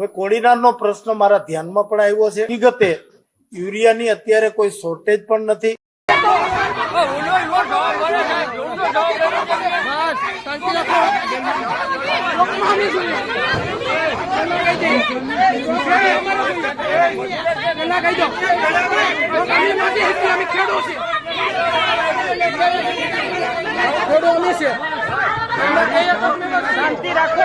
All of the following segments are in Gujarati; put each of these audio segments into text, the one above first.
હવે કોડીનારનો પ્રશ્ન મારા ધ્યાનમાં પણ આવ્યો છે. વિગતે યુરિયાની અત્યારે કોઈ શોર્ટેજ પણ નથી. શાંતિ રાખો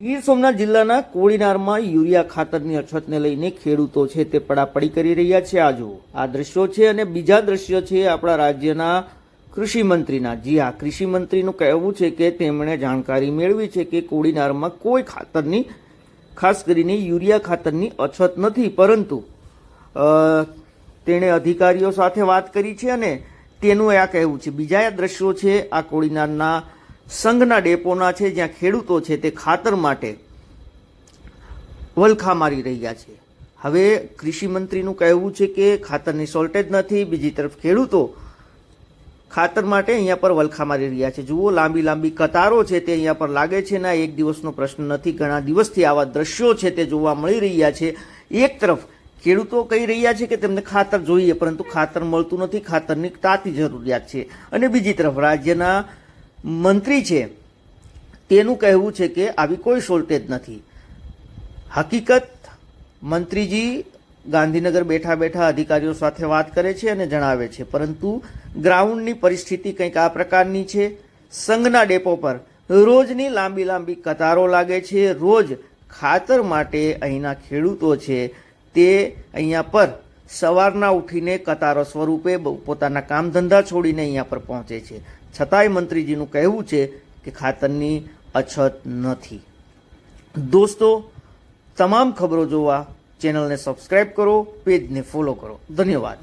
ગીર સોમનાથ જિલ્લાના કોળીનારમાં યુરિયા ખાતરની અછતને લઈને ખેડૂતો છે તે પડાપડી કરી રહ્યા છે આજો. આ દ્રશ્યો છે અને બીજા દ્રશ્યો છે આપણા રાજ્યના કૃષિ મંત્રીના. જી હા, કૃષિ મંત્રીનું કહેવું છે કે તેમણે જાણકારી મેળવી છે કે કોડીનારમાં કોઈ ખાતરની, ખાસ કરીને યુરિયા ખાતરની અછત નથી, પરંતુ તેણે અધિકારીઓ સાથે વાત કરી છે અને તેનું આ કહેવું છે. બીજા દ્રશ્યો છે આ કોડીનારના સંઘના ડેપોના છે, જ્યાં ખેડૂતો છે તે ખાતર માટે વલખા મારી રહ્યા છે. હવે કૃષિ મંત્રીનું કહેવું છે કે ખાતરની શોર્ટેજ નથી, બીજી તરફ ખેડૂતો ખાતર માટે અહીંયા પર વલખા મારી રહ્યા છે. જુઓ, લાંબી લાંબી કતારો છે તે અહીંયા પર લાગે છે ને એક દિવસનો પ્રશ્ન નથી. ઘણા દિવસથી આવા દ્રશ્યો છે તે જોવા મળી રહ્યા છે. એક તરફ ખેડૂતો કહી રહ્યા છે કે તેમને ખાતર જોઈએ, પરંતુ ખાતર મળતું નથી, ખાતરની તાતી જરૂરિયાત છે. અને બીજી તરફ રાજ્યના મંત્રી છે, તેનું કહેવું છે કે આવી કોઈ શોર્ટેજ નથી. હકીકત, મંત્રીજી ગાંધીનગર બેઠા બેઠા અધિકારીઓ સાથે વાત કરે છે અને જણાવે છે. પરંતુ ગ્રાઉન્ડની પરિસ્થિતિ કંઈક આ પ્રકારની છે. સંઘના ડેપો પર રોજની લાંબી લાંબી કતારો લાગે છે. રોજ ખાતર માટે અહીંના ખેડૂતો છે, તે અહીંયા પર સવારના ઉઠીને કતારો સ્વરૂપે પોતાના કામ ધંધા છોડીને અહીંયા પર પહોંચે છે. છતાંય મંત્રીજીનું કહેવું છે કે ખાતરની અછત નથી. દોસ્તો, તમામ ખબરો જોવા ચેનલને સબસ્ક્રાઈબ કરો પેજને ફોલો કરો. ધન્યવાદ.